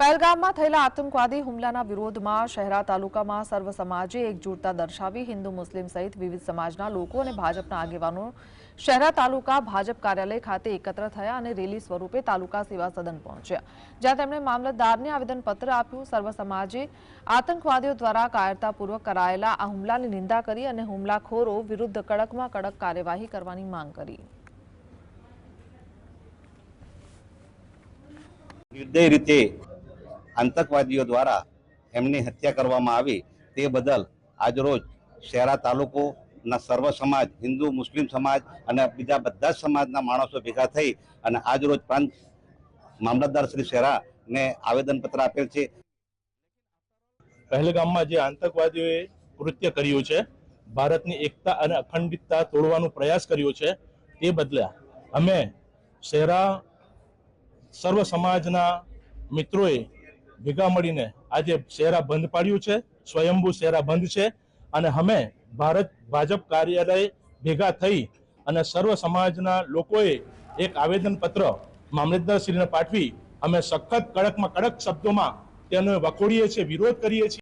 પહેલગામમાં થયેલા આતંકવાદી હુમલાના વિરોધમાં શહેરા તાલુકામાં સર્વ સમાજે એકજૂટતા દર્શાવી હિન્દુ મુસ્લિમ સહિત વિવિધ સમાજના લોકો અને ભાજપના આગેવાનો શહેરા તાલુકા ભાજપ કાર્યાલય ખાતે એકત્ર થયા અને રેલી સ્વરૂપે તાલુકા સેવા સદન પહોંચ્યા. જ્યાં તેમણે મામલતદારને આવેદનપત્ર આપ્યું. સર્વ સમાજે આતંકવાદીઓ દ્વારા કાયરતાપૂર્વક કરાયેલા આ હુમલાની નિંદા કરી અને હુમલાખોરો વિરુદ્ધ કડકમાં કડક કાર્યવાહી કરવાની માંગ કરી. નિર્દય રીતે આતંકવાદીઓ દ્વારા એમની હત્યા કરવામાં આવી તે બદલ આજરોજ શહેરા તાલુકોના સર્વ સમાજ, હિન્દુ, મુસ્લિમ સમાજ અને બીજા બધા જ સમાજના માણસો ભેગા થઈ અને આજરોજ પ્રાંત મામલતદાર શ્રી શહેરાને આવેદનપત્ર આપેલ છે. પહેલગામમાં જે આતંકવાદીઓએ કૃત્ય કર્યું છે, ભારતની એકતા અને અખંડિતતા તોડવાનો પ્રયાસ કર્યો છે, તે બદલે અમે શહેરા સર્વ સમાજના મિત્રોએ ભેગા મળીને આજે શહેરા બંધ પાડ્યું છે, સ્વયંભૂ શેરા બંધ છે અને અમે ભારત ભાજપ કાર્યાલય ભેગા થઈ અને સર્વ સમાજના લોકોએ એક આવેદનપત્ર મામલતદારશ્રીને પાઠવી અમે સખત કડકમાં કડક શબ્દોમાં તેનો વખોડીએ છીએ, વિરોધ કરીએ છીએ.